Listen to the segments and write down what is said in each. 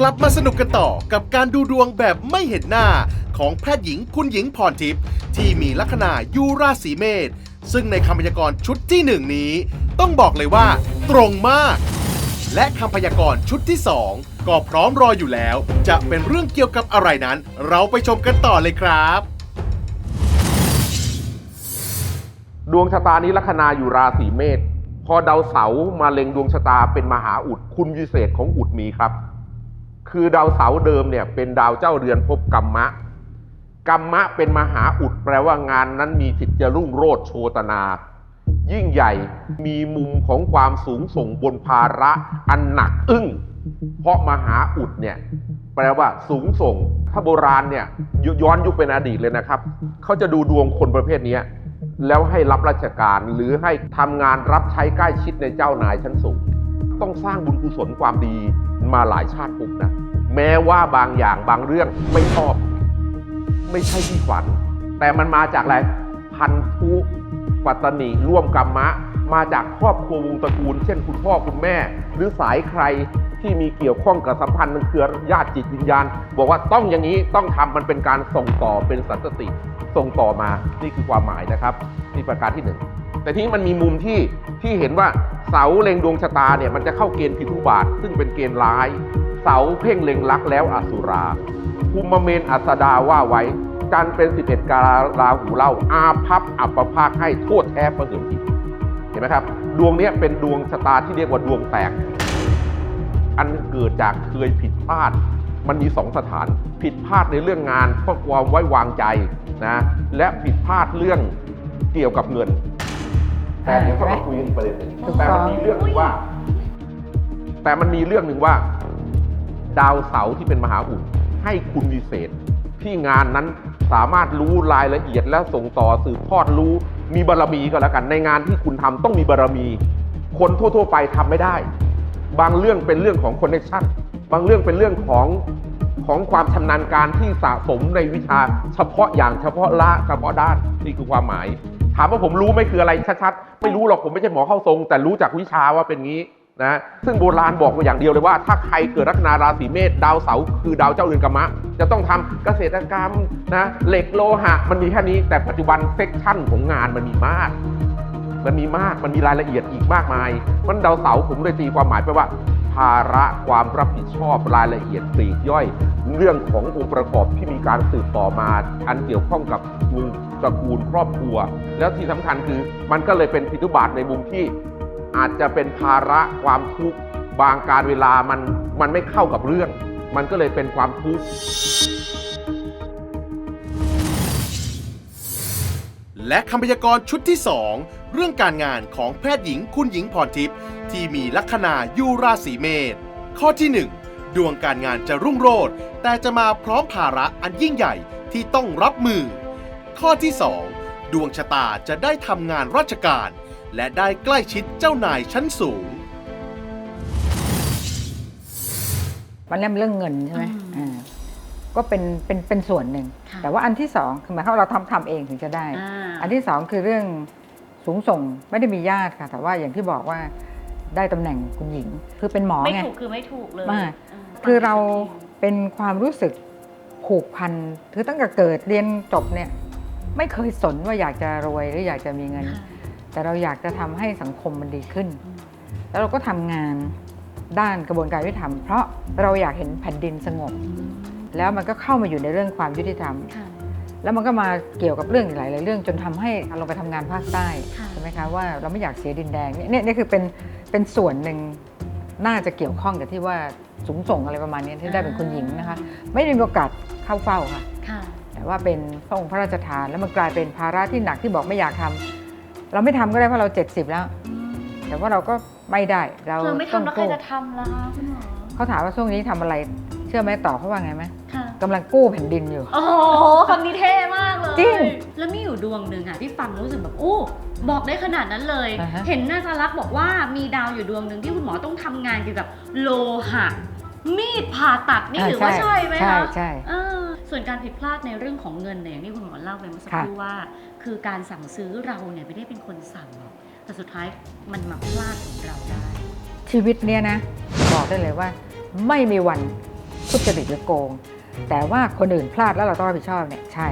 กลับมาสนุกกันต่อกับการดูดวงแบบไม่เห็นหน้า ของแพทย์หญิงคุณหญิงพรทิพย์ที่มีลัคนายูราศีเมษซึ่งในคำพยากรณ์ชุดที่หนึ่งนี้ ต้องบอกเลยว่า ตรงมาก และคำพยากรณ์ชุดที่2ก็พร้อมรออยู่แล้ว จะเป็นเรื่องเกี่ยวกับอะไรนั้น เราไปชมกันต่อเลยครับ ดวงชะตานี้ลัคนาอยู่ราศีเมษพอดาวเสาร์มาเล็งดวงชะตาเป็นมหาอุด คุณวิเศษของอุดมีครับ คือดาวเสาร์เดิมเนี่ยเป็นดาวเจ้าเรือนภพกรรมะ กรรมะเป็นมหาอุดแปลว่างานนั้นมีสิทธิ์จะรุ่งโรจน์โชตนา ยิ่งใหญ่มีมุมของความสูงส่งบนภาระอันหนักอึ้ง เพราะมหาอุดเนี่ยแปลว่าสูงส่ง ถ้าโบราณเนี่ยย้อนยุคเป็นอดีตเลยนะครับ เขาจะดูดวงคนประเภทนี้แล้วให้รับราชการหรือให้ทำงานรับใช้ใกล้ชิดในเจ้านายชั้นสูง ต้องสร้างบุญกุศลความดีมาหลายชาติภพนะ แม้ว่าบางอย่างบางเรื่องไม่ชอบ ไม่ใช่ที่ฝัน แต่มันมาจากอะไร พันธุปัตตนีร่วมกรรมะ มาจากครอบครัววงตระกูล เช่นคุณพ่อคุณแม่ หรือสายใครที่มีเกี่ยวข้องกับสัมพันธ์มันเครือญาติจิตวิญญาณ บอกว่าต้องอย่างนี้ต้องทำมันเป็นการส่งต่อเป็นสันตติ ส่งต่อมานี่คือความหมายนะครับนี่ประการที่หนึ่งแต่ทีนี้มันมีมุมที่ที่เห็นว่าเสาเล็งดวงชะตาเนี่ยมันจะเข้าเกณฑ์พิทุบาทซึ่งเป็นเกณฑ์ร้าย เสาเพ่งเล็งรักแล้วอสุราภูมิเมนอัสดาว่าไว้จันทร์เป็น11กาลาหูเล่าอาพับอัปภาคให้โทษแท้ประเสริฐผิดเห็นไหมครับ ดวงนี้เป็นดวงชะตาที่เรียกว่าดวงแตก อันเกิดจากเคยผิดพลาด มันมีสองสถาน ผิดพลาดในเรื่องงานเพราะความไว้วางใจนะและผิดพลาดเรื่องเกี่ยวกับเงิน แต่เดี๋ยวเขามาคุยกันอีกประเด็นหนึ่งแต่มันมีเรื่องหนึ่งว่า แต่มันมีเรื่องหนึ่งว่า ดาวเสาร์ที่เป็นมหาอุดให้คุณวิเศษ ที่งานนั้นสามารถรู้รายละเอียดและส่งต่อสืบทอดรู้ มีบารมีก็แล้วกัน ในงานที่คุณทำต้องมีบารมี คนทั่ว ๆ ไปทำไม่ได้ บางเรื่องเป็นเรื่องของคอนเนคชั่นบางเรื่องเป็นเรื่องของของความชำนาญการที่สะสมในวิชาเฉพาะอย่างเฉพาะละเฉพาะด้านนี่คือความหมาย ถามว่าผมรู้ไม่คืออะไรชัดๆไม่รู้หรอกผมไม่ใช่หมอเข้าทรง แต่รู้จากวิชาว่าเป็นงี้ นะซึ่งโบราณบอกมาอย่างเดียวเลยว่า ถ้าใครเกิดลัคนาราศีเมษดาวเสาคือดาวเจ้าเรือนกรรมะ จะต้องทำเกษตรกรรมนะเหล็กโลหะ มันมีแค่นี้แต่ปัจจุบันเซกชันของงานมันมีมาก มันมีมากมันมีรายละเอียดอีกมากมายมันดาวเสาผมเลยตีความหมายไปว่า ภาระความรับผิดชอบรายละเอียดปลีกย่อย เรื่องขององค์ประกอบที่มีการสืบต่อมา อันเกี่ยวข้องกับวงตระกูลครอบครัว แล้วที่สำคัญคือมันก็เลยเป็นพิทุบาทในมุมที่ อาจจะเป็นภาระความทุกข์บางการเวลามันมันไม่เข้ากับเรื่อง มันก็เลยเป็นความทุกข์และคำพยากรณ์ชุดที่ 2 เรื่องการงานของแพทย์หญิงคุณหญิงพรทิพย์ที่มีลัคนายูราศีเมษข้อที่ 1 ดวงการงานจะรุ่งโรจน์แต่จะมาพร้อมภาระอันยิ่งใหญ่ที่ต้องรับมือ ข้อที่ 2 ดวงชะตาจะได้ทำงานราชการ และได้ใกล้ชิดเจ้านายชั้นสูง มันเรื่องเรื่องเงินใช่ไหมอืมอ่าก็เป็นเป็นเป็นส่วนหนึ่ง ค่ะแต่ว่าอันที่สองคือหมายความว่าเราทำทำเองถึงจะได้ อ่า อันที่สองคือเรื่องสูงส่งไม่ได้มีญาติค่ะ แต่ว่าอย่างที่บอกว่าได้ตำแหน่งคุณหญิง คือเป็นหมอไม่ไง ถูกคือไม่ถูกเลยมากเคือเราเป็นความรู้สึกผูกพันคือตั้งแต่เกิดเรียนจบเนี่ย ไม่เคยสนว่าอยากจะรวยหรืออยากจะมีเงิน ค่ะ แต่เราอยากจะทำให้สังคมมันดีขึ้น แล้วเราก็ทำงานด้านกระบวนการยุติธรรม เพราะเราอยากเห็นแผ่นดินสงบ แล้วมันก็เข้ามาอยู่ในเรื่องความยุติธรรมค่ะแล้วมันก็มาเกี่ยวกับเรื่องหลายๆเรื่องจนทำให้เราไปทำงานภาคใต้ค่ะใช่ไหมคะว่าเราไม่อยากเสียดินแดงเนี่ยเนี่ยนี่คือเป็นเป็นส่วนหนึ่งน่าจะเกี่ยวข้องกับที่ว่าสูงส่งอะไรประมาณนี้ที่ได้เป็นคุณหญิงนะคะ ไม่ได้มีโอกาสเข้าเฝ้าค่ะค่ะแต่ว่าเป็นพระองค์พระราชทานแล้วมันกลายเป็นภาระที่หนักที่บอกไม่อยากทำ เราไม่ทำก็ได้เพราะเรา 70 แล้ว แต่ว่าเราก็ไม่ได้เราเธอไม่ต้องทำแล้วใครกู้จะทำล่ะคะคุณหมอเขาถามว่าช่วงนี้ทำอะไร เชื่อไหมต่อบเขาว่าไงไหมค่ะ กำลังกู้แผ่นดินอยู่ โอ้โหคำนี้เท่มากเลยจริงแล้วมีอยู่ดวงหนึ่งค่ะที่ฟังแล้วรู้สึกแบบโอ้บอกได้ขนาดนั้นเลย อ่าฮะ เห็นนาจารักษ์บอกว่ามีดาวอยู่ดวงหนึ่งที่คุณหมอต้องทำงานเกี่ยวกับโลหะ มีดผ่าตัดนี่ถือว่าใช่ไหมใช่คะใช่เออส่วนการผิดพลาดในเรื่องของเงินเนี่ยอย่างที่คุณหมอเล่าไปเมื่อสักครู่ว่า คือการสั่งซื้อเราเนี่ยไม่ได้เป็นคนสั่งหรอกแต่สุดท้ายมันมาพลาดของเราได้ ชีวิตเนี้ยนะ บอกได้เลยว่า ไม่มีวันทุจริตหรือโกง แต่ว่าคนอื่นพลาดแล้วเราต้องรับผิดชอบเนี่ยใช่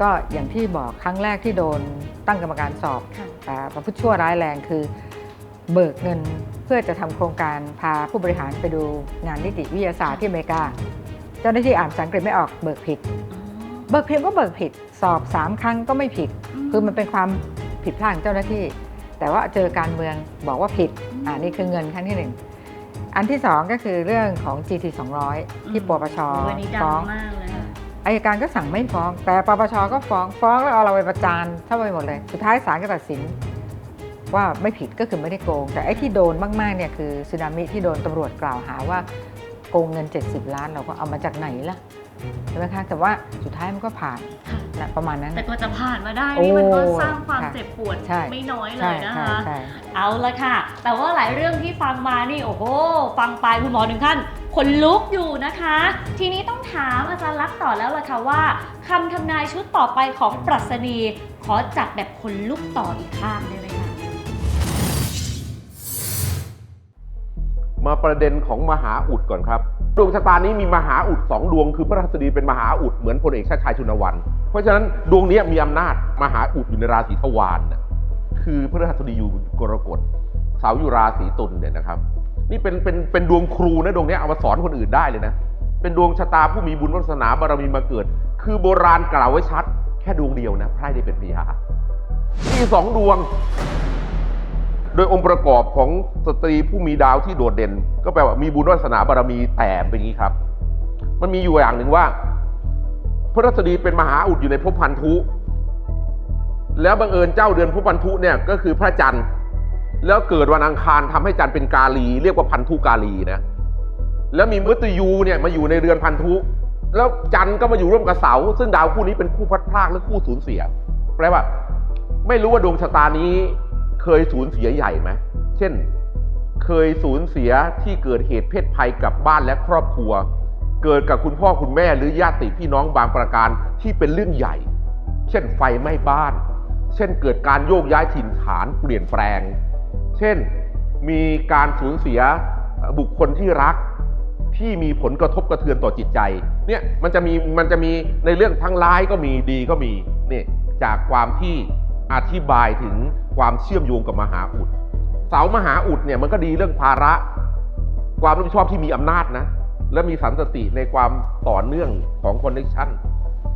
ก็อย่างที่บอกครั้งแรกที่โดนตั้งกรรมการสอบค่ะอ่าประพฤติชั่วร้ายแรงคือ เบิกเงิน เพื่อจะทำโครงการพาผู้บริหารไปดูงานนิติวิทยาศาสตร์ที่อเมริกา เจ้าหน้าที่อ่านภาษาอังกฤษไม่ออกเบิกผิด เบิกผิดก็เบิกผิด สอบ3ครั้งก็ไม่ผิด คือมันเป็นความผิดพลาดของเจ้าหน้าที่ แต่ว่าเจอการเมืองบอกว่าผิดอ่านี่คือเงินครั้งที่หนึ่งอันที่สองก็คือเรื่องของ GT 200 ที่ปปชวันนี้ดัฟ้งองมากเลยค่ะอายการก็สั่งไม่ฟ้อง แต่ปปชก็ฟ้องฟ้องแล้วเอาเราไปประจานเท่าไปหมดเลย สุดท้ายศาลก็ตัดสิน ว่าไม่ผิดก็คือไม่ได้โกง แต่ไอ้ที่โดนมากๆเนี่ยคือสึนามิที่โดนตำรวจกล่าวหาว่าโกงเงิน 70 ล้านเราก็เอามาจากไหนล่ะใช่ไหมคะแต่ว่าสุดท้ายมันก็ผ่านค่ะนะประมาณนั้น แต่กว่าจะผ่านมาได้โอ้นี่มันก็สร้างความค่ะเจ็บปวดใช่ไม่น้อยเลใช่ยนะใช่คะใช่เอาละค่ะ แต่ว่าหลายเรื่องที่ฟังมานี่โอ้โหฟังไปคุณหมอถึงขั้นขนลุกอยู่นะคะ ทีนี้ต้องถามอาจารย์ลักษณ์ต่อแล้วล่ะค่ะว่าคำทำนายชุดต่อไปของปรัชนีขอจัดแบบขนลุกต่ออีกข้างได้ไหม มาประเด็นของมหาอุดก่อนครับ ดวงชะตานี้มีมหาอุดสองดวงคือพระราษฎีเป็นมหาอุดเหมือนพลเอกชาติชายชุนวัน เพราะฉะนั้นดวงนี้มีอำนาจมหาอุดอยู่ในราศีทวารน่ะคือพระราษฎีอยู่กรกฎเสาอยู่ราศีตุลเนี่ยนะครับ นี่เป็นเป็นเป็นดวงครูนะดวงนี้เอามาสอนคนอื่นได้เลยนะเป็นดวงชะตาผู้มีบุญวาสนาบารมีมาเกิด คือโบราณกล่าวไว้ชัด แค่ดวงเดียวนะไพร่ได้เป็นพยามีสองดวง โดยองค์ประกอบของสตรีผู้มีดาวที่โดดเด่น ก็แปลว่ามีบุญวาสนาบารมีแต่เป็นอย่างนี้ครับ มันมีอยู่อย่างหนึ่งว่า พระราษฎีเป็นมหาอุดอยู่ในภพพันธุ แล้วบังเอิญเจ้าเดือนภพพันธุเนี่ยก็คือพระจันทร์ แล้วเกิดวันอังคารทำให้จันทร์เป็นกาลี เรียกว่าพันธุกาลีนะแล้วมีมฤตยูเนี่ยมาอยู่ในเรือนพันธุ แล้วจันทร์ก็มาอยู่ร่วมกับเสาซึ่งดาวคู่นี้เป็นคู่พัดพรากและคู่สูญเสีย แปลว่า ไม่รู้ว่าดวงชะตานี้ เคยสูญเสียใหญ่ไหมเช่นเคยสูญเสียที่เกิดเหตุเพศภัยกับบ้านและครอบครัว เกิดกับคุณพ่อคุณแม่หรือญาติพี่น้องบางประการที่เป็นเรื่องใหญ่ เช่นไฟไหม้บ้าน เช่นเกิดการโยกย้ายถิ่นฐานเปลี่ยนแปลง เช่นมีการสูญเสียบุคคลที่รักที่มีผลกระทบกระเทือนต่อจิตใจเนี่ยมันจะมีมันจะมีในเรื่องทั้งร้ายก็มีดีก็มีนี่จากความที่อธิบายถึง ความเชื่อมโยงกับมหาอุด เสามหาอุดเนี่ยมันก็ดีเรื่องภาระ ความรับผิดชอบที่มีอำนาจนะ และมีสันสติในความต่อเนื่องของคอนเนคชั่น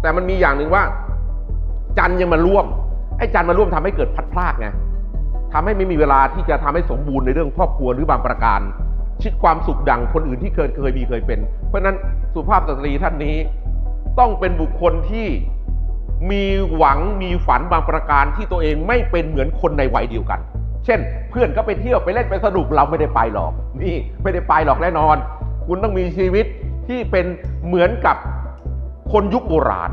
แต่มันมีอย่างหนึ่งว่า จันยังมาร่วม ไอ้จันมาร่วมทำให้เกิดพัดพลาดไงทำให้ไม่มีเวลาที่จะทำให้สมบูรณ์ในเรื่องครอบครัวหรือบางประการ ชิดความสุขดังคนอื่นที่เคยเคยมีเคยเป็น เพราะฉะนั้นสุภาพสตรีท่านนี้ ต้องเป็นบุคคลที่ มีหวังมีฝันบางประการที่ตัวเองไม่เป็นเหมือนคนในวัยเดียวกัน เช่น เพื่อนก็ไปเที่ยวไปเล่นไปสนุกเราไม่ได้ไปหรอก นี่ไม่ได้ไปหรอกแน่นอน คุณต้องมีชีวิตที่เป็นเหมือนกับคนยุคโบราณ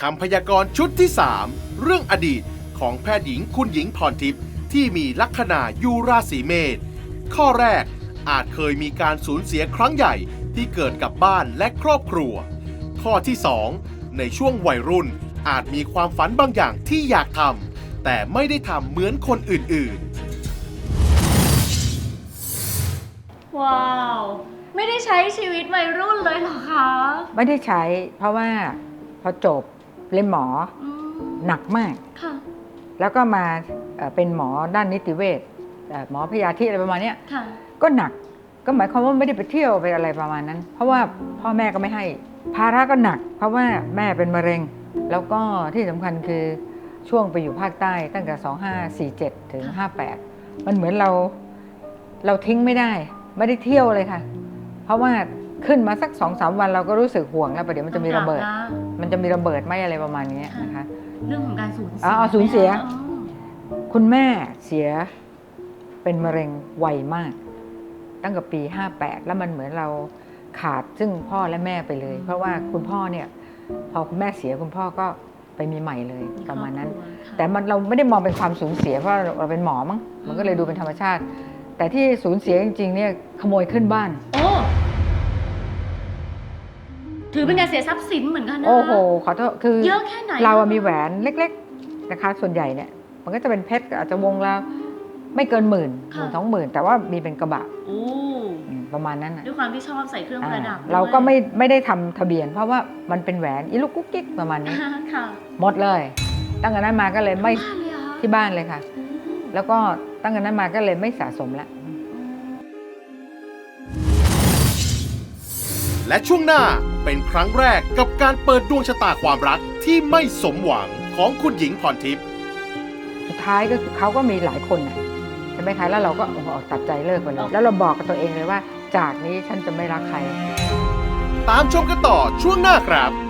คำพยากรณ์ชุดที่ 3 เรื่องอดีตของแพทย์หญิงคุณหญิงพรทิพย์ที่มีลัคนายูราศีเมษข้อแรกอาจเคยมีการสูญเสียครั้งใหญ่ ที่เกิดกับบ้านและครอบครัว ข้อที่ 2 ในช่วงวัยรุ่นอาจมีความฝันบางอย่างที่อยากทำแต่ไม่ได้ทำเหมือนคนอื่นๆ ว้าว ไม่ได้ใช้ชีวิตวัยรุ่นเลยเหรอคะ ไม่ได้ใช้เพราะว่าพอจบเรียนหมออืมหนักมาก ค่ะ แล้วก็มาเอ่อเป็นหมอด้านนิติเวชเอ่อหมอพยาธิอะไรประมาณเนี้ยค่ะ ก็หนัก ก็หมายความว่าไม่ได้ไปเที่ยวไปอะไรประมาณนั้น เพราะว่าพ่อแม่ก็ไม่ให้ ภาระก็หนัก เพราะว่าแม่เป็นมะเร็ง แล้วก็ที่สำคัญคือช่วงไปอยู่ภาคใต้ตั้งแต่ 2547 ถึง 58 มันเหมือนเราเราทิ้งไม่ได้ ไม่ได้เที่ยวเลยค่ะ เพราะว่าขึ้นมาสักสองสามวันเราก็รู้สึกห่วงแล้วประเดี๋ยวมันจะมีระเบิดต้องกลับนมันจะมีระเบิดไหมอะไรประมาณนี้นะคะ เรื่องของการสูญเสีอ๋ออ๋อสูญเสียอ๋อคุณแม่เสียเป็นมะเร็งไวมาก ตั้งแต่ปี 58 แล้วมันเหมือนเราขาดซึ่งพ่อและแม่ไปเลย เพราะว่าคุณพ่อเนี่ยพอคุณแม่เสียคุณพ่อก็ไปมีใหม่เลยประมาณนั้นครอบครัวค่ะแต่มันเราไม่ได้มองเป็นความสูญเสียเพราะเราเป็นหมอมั้งมันก็เลยดูเป็นธรรมชาติ แต่ที่สูญเสียจริงๆเนี่ยขโมยขึ้นบ้าน โอ้ถือเป็นการเสียทรัพย์สินเหมือนกันนะโอ้โหขอโทษคือเยอะแค่ไหนเราอะมีแหวนเล็ก ๆ นะคะ ส่วนใหญ่เนี่ยมันก็จะเป็นเพชรอาจจะวงละ ไม่เกินหมื่นหค่ะ มื่นสองหมื่นแต่ว่ามีเป็นกระบะโอ้อืมประมาณนั้นน่ะด้วยความที่ชอบใส่เครื่องประดับอ่าเราก็ไม่ไม่ได้ทำทะเบียน เพราะว่ามันเป็นแหวนอีลูกกุ๊กกิ๊กประมาณนี้ด้วยค่ะหมดเลย ตั้งแต่นั้นมาก็เลยไม่บ้านเลยเหรอคะที่บ้านเลยค่ะ อืม แล้วก็ตั้งแต่นั้นมาก็เลยไม่สะสมแล้วและช่วงหน้าเป็นครั้งแรกกับการเปิดดวงชะตาความรักที่ไม่สมหวังของคุณหญิงพรทิพย์ สุดท้ายก็คือเขาก็มีหลายคนน่ะใช่ไหมคะแล้วเราก็โอ้โหตัดใจเลิกไปเลยแล้วเราบอกกับตัวเองเลยว่า จากนี้ฉันจะไม่รักใคร ตามชมกันต่อช่วงหน้าครับ